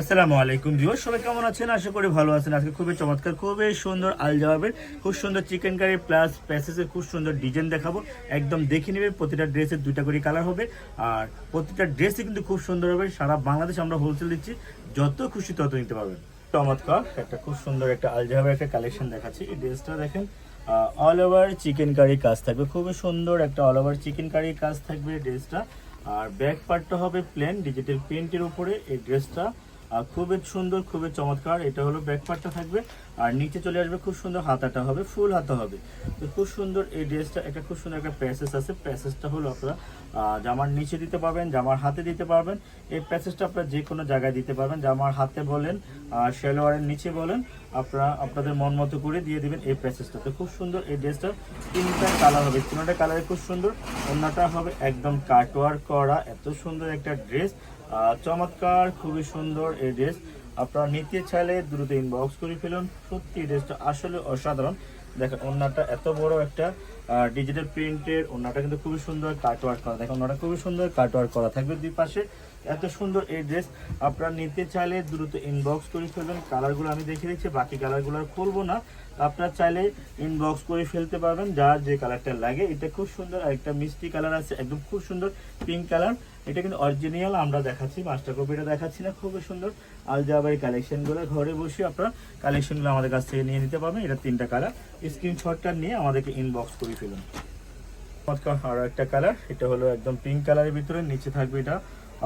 আসসালামু আলাইকুম ভিউয়ার সবাই কেমন আছেন? আশা করি ভালো আছেন। আজকে খুবই চমৎকার, খুবই সুন্দর আল জবাবের খুব সুন্দর চিকেন কারি প্লাস প্যাসেসের খুব সুন্দর ডিজাইন দেখাবো। একদম দেখে নেবে প্রতিটা ড্রেসের দুইটা করে কালার হবে। আর প্রতিটা ড্রেসই কিন্তু খুব সুন্দর হবে। সারা বাংলাদেশ আমরা হোলসেল দিচ্ছি, যত খুশি তত নিতে পারবেন। চমৎকার, একটা খুব সুন্দর একটা আল জবাবের একটা কালেকশন দেখাচ্ছি। এই ড্রেসটা দেখেন অল ওভার চিকেন কারি কাজ থাকবে। খুবই সুন্দর একটা অল ওভার চিকেন কারি কাজ থাকবে ড্রেসটা আর ব্যাক পার্টটা হবে প্লেন ডিজিটাল প্রিন্টের উপরে এই ড্রেসটা খুবই সুন্দর, খুবই চমৎকার। এটা হলো ব্যাক পার্টটা থাকবে। আর নিচে চলে আসবে খুব সুন্দর হাতাটা হবে, ফুল হাতা হবে। তো খুব সুন্দর এই ড্রেসটা, একটা খুব সুন্দর একটা প্যাসেজ আছে। প্যাসেজটা হলো আপনারা জামার নিচে দিতে পারবেন, জামার হাতে দিতে পারবেন। এই প্যাসেজটা আপনারা যে কোনো জায়গায় দিতে পারবেন। জামার হাতে বলেন, আর শেলোয়ারের নিচে বলেন, আপনারা, আপনাদের মন মতো করে দিয়ে দিবেন এই প্যাসেজটা। তো খুব সুন্দর এই ড্রেসটা তিনটা কালার হবে। তিনটা কালারে খুব সুন্দর। অন্যটা হবে একদম কাটওয়ার্ক করা। এত সুন্দর একটা ড্রেস। চমৎকার, খুবই সুন্দর এই ড্রেস আপনারা নিতে চাইলে দ্রুত ইনবক্স করে ফেলুন। সত্যি ড্রেসটা আসলে অসাধারণ। দেখেন ওনাটা এত বড় একটা ডিজিটাল প্রিন্টের ওনাটা কিন্তু খুবই সুন্দর কাটওয়ার্ক করা। দেখেন ওনাটা খুবই সুন্দর কাটওয়ার্ক করা। থাকবে দুই পাশে এত সুন্দর এই ড্রেস আপনারা নিতে চাইলে দ্রুত ইনবক্স করে ফেলবেন। কালারগুলো আমি দেখে দিচ্ছি, বাকি কালারগুলো আর খুলবো না। আপনারা চাইলে ইনবক্স করে ফেলতে পারবেন, যার যে কালারটা লাগে। এটা খুব সুন্দর আর একটা মিষ্টি কালার আছে, একদম খুব সুন্দর পিঙ্ক কালার এটা কিন্তু অরিজিনাল আমরা দেখাচ্ছি মাস্টার কপিটা দেখাচ্ছি না, খুবই সুন্দর। আলজাবাই কালেকশনগুলো ঘরে বসে আপনারা কালেকশনগুলো আমাদের কাছ থেকে নিয়ে নিতে পারবেন। এটা তিনটা কালার স্ক্রিনশটটা নিয়ে আমাদেরকে ইনবক্স করে ফেলুন। চমৎকার আরও একটা কালার এটা হলো একদম পিঙ্ক কালারের ভিতরে, নিচে থাকবে এটা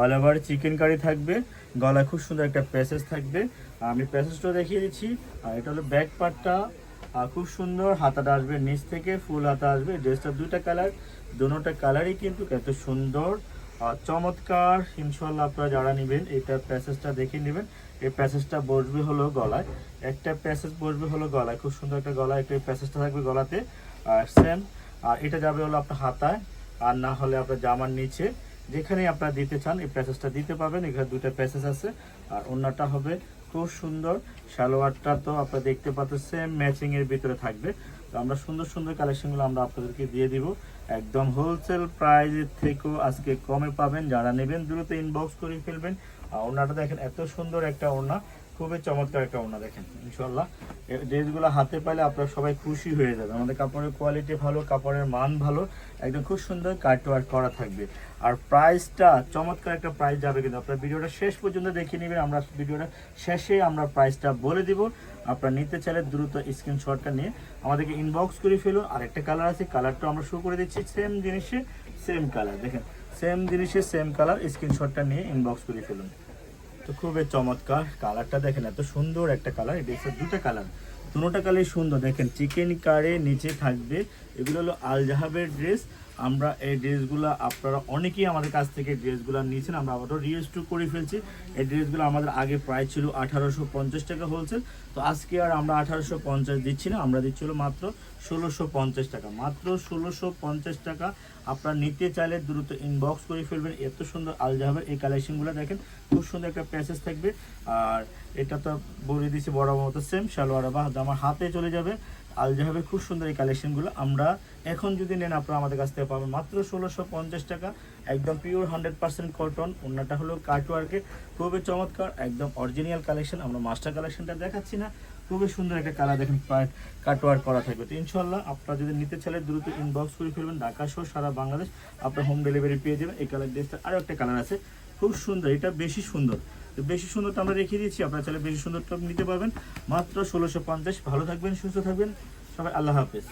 অল ওভার চিকেন কারি থাকবে গলায় খুব সুন্দর একটা প্যাসেজ থাকবে। আমি প্যাসেজটাও দেখিয়ে দিচ্ছি, আর এটা হলো ব্যাক পার্টটা খুব সুন্দর হাতাটা আসবে, নিচ থেকে ফুল হাতা আসবে ড্রেসটা দুইটা কালার দুটোটা কালারই কিন্তু এত সুন্দর চমৎকার ইনশাল্লাহ আপনারা যারা নেবেন এটা প্যাসেজটা দেখে নেবেন। এই প্যাসেজটা বসবে হলো গলায়। একটা প্যাসেজ বসবে হলো গলায়, খুব সুন্দর একটা গলায়। একটা প্যাসেজটা থাকবে গলাতে। আর সেম, আর এটা যাবে হলো আপনার হাতায়, আর না হলে আপনার জামার নিচে। যেখানেই আপনারা দিতে চান, এই প্যাসেজটা দিতে পাবেন এখানে দুইটা প্যাসেজ আছে, আর অন্যটা হবে খুব সুন্দর সালোয়ারটা তো আপনারা দেখতে পাচ্ছেন ম্যাচিং এর ভিতরে থাকবে। তো আমরা সুন্দর সুন্দর কালেকশনগুলো আমরা আপনাদেরকে দিয়ে দিব। একদম হোলসেল প্রাইজের থেকেও আজকে কমে পাবেন। যারা নেবেন দ্রুত ইনবক্স করে ফেলবেন। আর ওনাটা দেখেন, এত সুন্দর একটা ওড়না। খুবই চমৎকার একটা ওড়না দেখেন ইনশাল্লাহ ড্রেসগুলো হাতে পাইলে আপনারা সবাই খুশি হয়ে যাবে আমাদের কাপড়ের কোয়ালিটি ভালো, কাপড়ের মান ভালো, একদম খুব সুন্দর কাটওয়ার্ক করা থাকবে। আর প্রাইসটা চমৎকার একটা প্রাইস যাবে কিন্তু। আপনার ভিডিওটা শেষ পর্যন্ত দেখে নেবেন। আমরা ভিডিওটা শেষে আমরা প্রাইসটা বলে দিব। আপনারা নিতে চাইলে দ্রুত স্ক্রিনশটটা নিয়ে আমাদেরকে ইনবক্স করে ফেলুন। আর একটা কালার আছে কালারটা আমরা শুরু করে দিচ্ছি। সেম জিনিসে সেম কালার দেখেন। সেম জিনিসে সেম কালার স্ক্রিনশটটা নিয়ে ইনবক্স করে ফেলুন। তো খুবই চমৎকার কালারটা দেখেন, এত সুন্দর একটা কালার। এটি হচ্ছে দুটো কালার। দুটো কালারই সুন্দর। দেখেন, চিকেন কারে নিচে থাকবে। এগুলো হলো আলজাহাবের ড্রেস আমরা এই ড্রেসগুলো আপনারা অনেকেই আমাদের কাছ থেকে ড্রেসগুলো নিয়েছেন, আমরা আবারও রিস্টোর করে ফেলছি। এই ড্রেসগুলো আমাদের আগে প্রায় ছিল আঠারোশো পঞ্চাশ টাকা হোলসেল তো আজকে আর আমরা আঠারোশো পঞ্চাশ দিচ্ছি না, আমরা দিচ্ছিল মাত্র ষোলোশো পঞ্চাশ টাকা। মাত্র ষোলোশো পঞ্চাশ টাকা আপনারা নিতে চাইলে দ্রুত ইনবক্স করে ফেলবেন। এত সুন্দর আল জাহাবের এই কালেকশনগুলো দেখেন, খুব সুন্দর একটা প্যাসেজ থাকবে। আর এটা তো বলে দিয়েছি বড় মতো সেম সালোয়ার বা আমার হাতে চলে যাবে। আল জাহাবের খুব সুন্দর এই কালেকশনগুলো আমরা এখন যদি নেন আপনারা আমাদের কাছ থেকে পাবেন মাত্র ষোলোশো পঞ্চাশ টাকা। একদম পিওর হান্ড্রেড পার্সেন্ট কটন অন্যটা হলো কাটওয়ার্কে খুবই চমৎকার, একদম অরিজিনাল কালেকশন আমরা মাস্টার কালেকশনটা দেখাচ্ছি না। খুবই সুন্দর একটা কালার দেখেন কাটওয়ার্ক করা থাকবে। তো ইনশাল্লাহ আপনারা যদি নিতে চাইলে দ্রুত ইনবক্স করে ফেলবেন, ঢাকা সহ সারা বাংলাদেশ। আপনার হোম ডেলিভারি পেয়ে যাবেন। এই কালার ড্রেসটা আরও একটা কালার আছে। খুব সুন্দর, এটা বেশি সুন্দর। তো বেশি সুন্দরটা আমরা রেখে দিয়েছি, আপনারা চাইলে বেশি সুন্দরটা নিতে পারবেন। মাত্র ষোলোশো পঞ্চাশ। ভালো থাকবেন, সুস্থ থাকবেন। সবাই আল্লাহ হাফেজ।